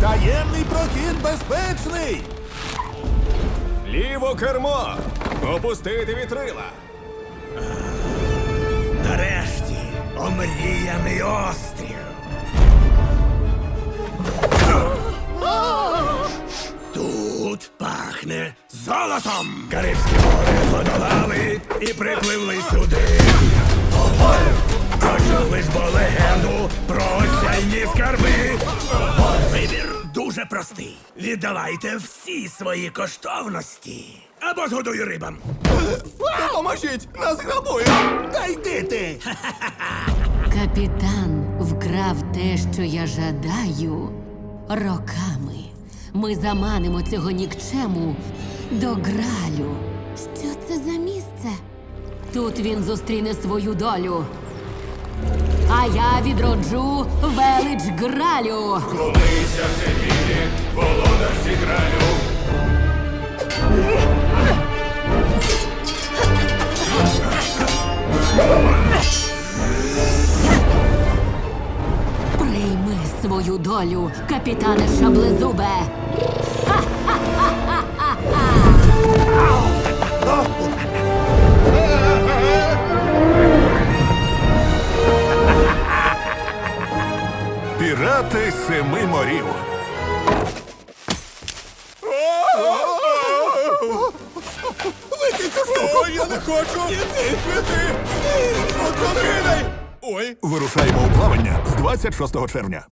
Таємний прохід безпечний! Ліво кермо! Опустити вітрила! Нарешті омріяний острів. Тут пахне золотом. Карибські море подолали і припливли сюди. Почули ж бо легенду про осяйні скарби. Дуже простий. Віддавайте всі свої коштовності. Або згодую рибам. Допоможіть! Нас грабують! Та йди ти! Капітан вкрав те, що я жадаю роками. Ми заманимо цього нікчему до гралю. Що це за місце? Тут він зустріне свою долю. А я відроджу велич гралю. Колися Сибірі, володар зігралю! Прийми свою долю, капітане Шаблезубе. Пірати семи морів. Викинь! Я не хочу! От! Ой! Вирушаємо у плавання з 26 червня.